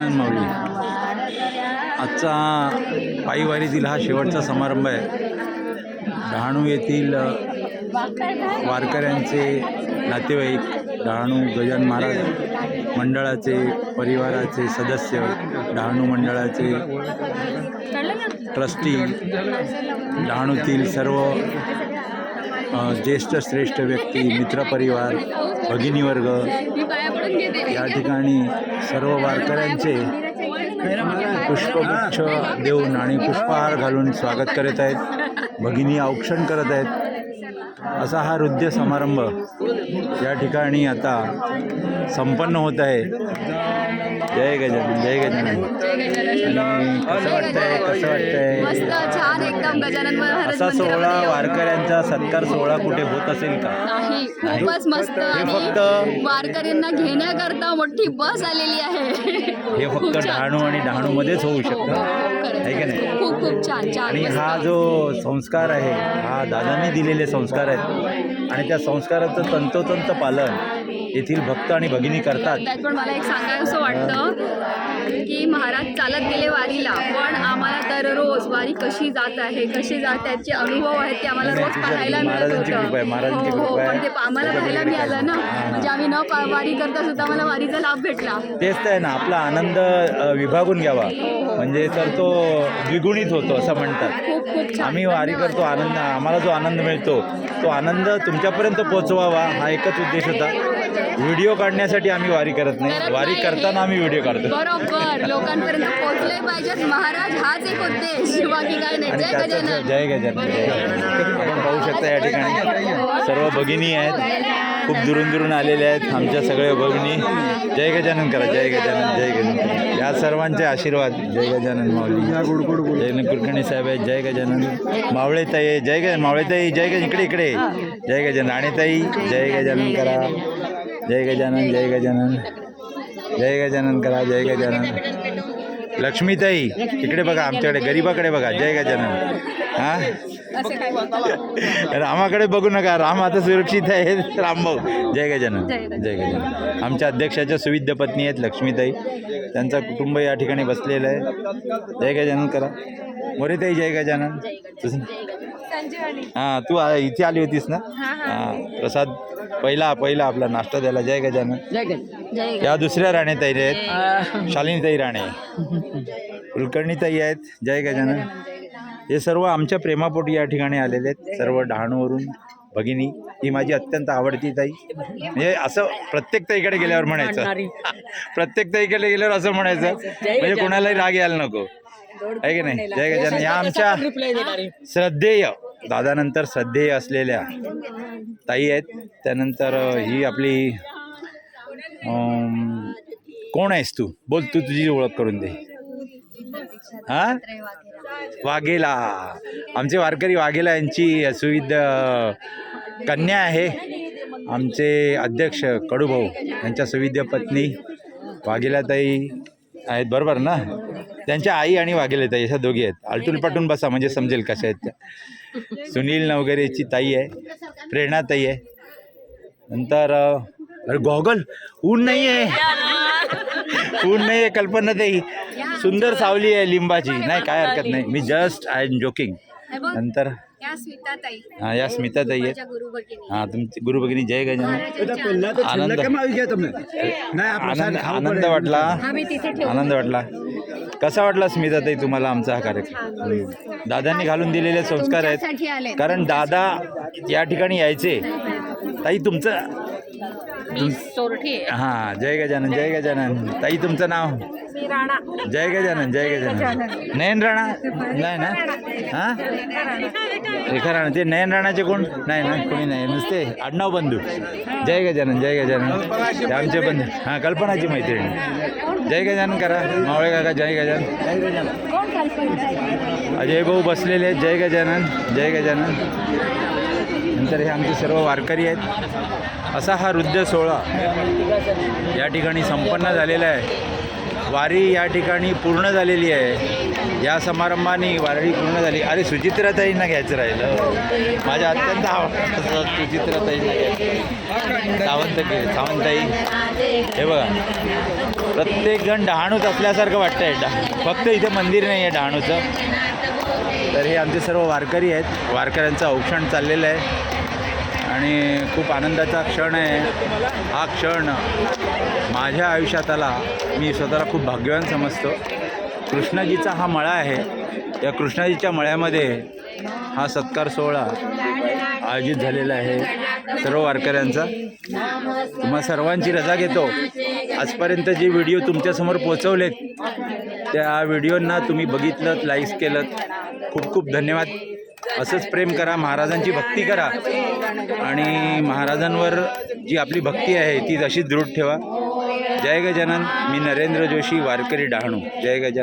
माऊली. आजचा पायीवारीतील हा शेवटचा समारंभ आहे. डहाणू येथील वारकऱ्यांचे नातेवाईक डहाणू गजान महाराज मंडळाचे परिवाराचे सदस्य डहाणू मंडळाचे ट्रस्टी डहाणूतील सर्व ज्येष्ठ श्रेष्ठ व्यक्ती मित्रपरिवार भगिनीवर्ग या ठिकाणी सर्व वारकऱ्यांचे पुष्पगुच्छ देऊन आणि पुष्पहार घालून स्वागत करत आहेत. भगिनी औक्षण करत आहेत. असा हा हृदय समारंभ या ठिकाणी आता संपन्न होत आहे. जय गजानन जय गजानन. कसं वाटतंय कसं वाटतंय? असा सोहळा. वारकऱ्यांचा सत्कार सोहळा कुठे होत असेल का? नाही खूपच मस्त. हे फक्त- वारकऱ्यांना घेण्याकरता मोठी बस आलेली आहे. हे फक्त. डहाणू आणि डहाणूमध्येच होऊ शकतं. खरंच, आहे की नाही? खूप खूप छान छान. आणि. हा जो संस्कार आहे हा दादांनी दिलेले संस्कार आहेत. आणि त्या संस्काराचं तंतोतंत पालन येथील भक्त आणि भगिनी करतात. त्यात पण मला एक सांगायचं वाटतं की महाराज चालत गेले वारीला पण आम्हाला दररोज वारी कशी जात आहे कशी जात त्याचे अनुभव आहेत ते आम्हाला रोज पाहायला मिळत होतं. हो, हो. पण ते आम्हाला पाहायला मिळालं ना म्हणजे आम्ही न वारी करता सुद्धा आम्हाला वारीचा लाभ भेटला. तेच तर ना आपला आनंद विभागून घ्यावा. म्हणजे तर तो द्विगुणित होतो असं म्हणतात. आम्ही वारी करतो आनंद आम्हाला जो आनंद मिळतो तो आनंद तुमच्यापर्यंत पोहोचवावा हा एकच उद्देश होता. व्हिडिओ काढण्यासाठी आम्ही वारी करत नाही. वारी. करताना आम्ही व्हिडिओ काढतो. बरोबर. लोकांपर्यंत पोहोचले पाहिजेत. महाराज हाच एक उद्देश. बाकी काय नाही. आणि जय गजानन. जय. आपण पाहू शकता या ठिकाणी सर्व भगिनी आहेत. खूप दुरून दुरून आलेले आहेत. आमच्या सगळ्या भगिनी. जय गजानन करा. जय गजानन जय गजानन या सर्वांचे आशीर्वाद. जय गजानन माऊली. जय कुलकर्णी साहेब आहेत. जय गजानन. मावळे ताई आहे, जय गजानन. मावळे ताई जय गज इकडे इकडे. जय गजानन. राणेताई जय गजानन करा. जय गजानन जय गजानन. जय गजानन करा जय गजानन. लक्ष्मीताई इकडे बघा आमच्याकडे गरीबाकडे बघा जय गजानन. हा? रामाकडे बघू नका राम आता सुरक्षित आहे रामभाऊ जय गजानन जय गजानन. आमच्या अध्यक्षाच्या सुविद्य पत्नी आहेत लक्ष्मीताई. त्यांचा कुटुंब या ठिकाणी बसलेलं आहे. जय गजानन करा. मोरेताई जय गजानन. तुझं- हां तू आ- इथे आली होतीस ना? हां प्रसाद पहिला पहिला आपला नाश्ता द्यायला जय गजानन. जय या दुसऱ्या राणेताई आहेत शालिनीताई राणे. कुलकर्णीताई आहेत जय गजानन. हे सर्व आमच्या प्रेमापोटी या ठिकाणी आलेले आहेत सर्व डहाणूवरून भगिनी. ही माझी अत्यंत आवडती ताई. म्हणजे असं प्रत्येक ताईकडे गेल्यावर म्हणायचं. प्रत्येक ताईकडे गेल्यावर असं म्हणायचं. म्हणजे कोणालाही राग यायला नको. आहे की नाही? जय गजानन. या आमच्या श्रद्धेय दादानंतर श्रद्धेय असलेल्या ताई आहेत. त्यानंतर ही आपली कोण आहेस तू? बोल तू तुझी ओळख करून दे. हा? वाघेला. आमचे वारकरी वाघेला यांची सुविध कन्या आहे. आमचे अध्यक्ष कडूभाऊ यांच्या सुविद्य पत्नी वाघेलाताई आहेत बरोबर ना? त्यांच्या आई आणि वाघेलाताई अशा दोघी आहेत. आलटून पाटून बसा म्हणजे समजेल कशा आहेत त्या. सुनील नवगरेची ताई आहे. प्रेरणाताई आहे. नंतर अरे गॉगल ऊन नाही आहे. ऊन नाही आहे कल्पना ताई. सुंदर सावली आहे लिंबाची. नाही काय हरकत नाही. मी जस्ट आय एम जोकिंग नंतर या स्मिताताई हां या स्मिताताई भगिनी. हां तुमची गुरु भगिनी जय गजानन. आनंद. आनंद आनंद वाटला. आम्ही तिथे ठेवू आनंद वाटला. कसा वाटला स्मिताताई तुम्हाला आमचा हा कार्यक्रम. दादांनी घालून दिलेले संस्कार आहेत. कारण दादा या ठिकाणी यायचे. ताई तुमचं? सोरठी हां जय गजानन जय गजानन. ताई तुमचं नाव? मी राणा. जय गजानन जय गजानन. नयन राणा? नाही ना? हां? रेखा राणा ते नयन राणाचे कोण? नाही ना कोणी नाही. नुसते आडनाव बंधू. जय गजानन जय गजानन. ते आमचे बंधू हां कल्पनाची मैत्रिणी. जय गजानन करा. मावळे काका जय गजानन. अजय भाऊ बसलेले आहेत. जय गजानन जय गजानन. नंतर हे आमचे सर्व वारकरी आहेत. असा हा हृदय सोहळा या ठिकाणी संपन्न झालेला आहे. वारी या ठिकाणी पूर्ण झालेली आहे. या समारंभाने वारळी पूर्ण झाली. अरे सुचित्राताईंना घ्यायचं राहिलं. माझ्या अत्यंत आवडतं सुचित्राताईंना घ्यायचं. सावंत सावंताई हे बघा. प्रत्येक जण डहाणूच असल्यासारखं वाटतंय डा फक्त इथे मंदिर नाही आहे डहाणूचं. तर हे आमचे सर्व वारकरी आहेत. वारकऱ्यांचं औक्षण चाललेलं आहे. आणि खूप आनंदाचा क्षण आहे. हा क्षण माझ्या आयुष्यात आला. मी स्वतःला खूप भाग्यवान समजतो. कृष्णाजीचा हा मळा आहे. या कृष्णाजीच्या मळ्यामध्ये हा सत्कार सोहळा आयोजित झालेला आहे. सर्व वारकऱ्यांचा. तुम्हा सर्वांची रजा घेतो. आजपर्यंत जे व्हिडिओ तुमच्यासमोर पोचवलेत त्या व्हिडिओंना तुम्ही बघितलं लाईक्स केलं. खूप खूप धन्यवाद. असंच प्रेम करा महाराजांची भक्ती करा. आणि महाराजांवर जी आपली भक्ती आहे ती तशीच दृढ ठेवा. जय गजानन. मी नरेंद्र जोशी वारकरी डहाणू. जय गजानन.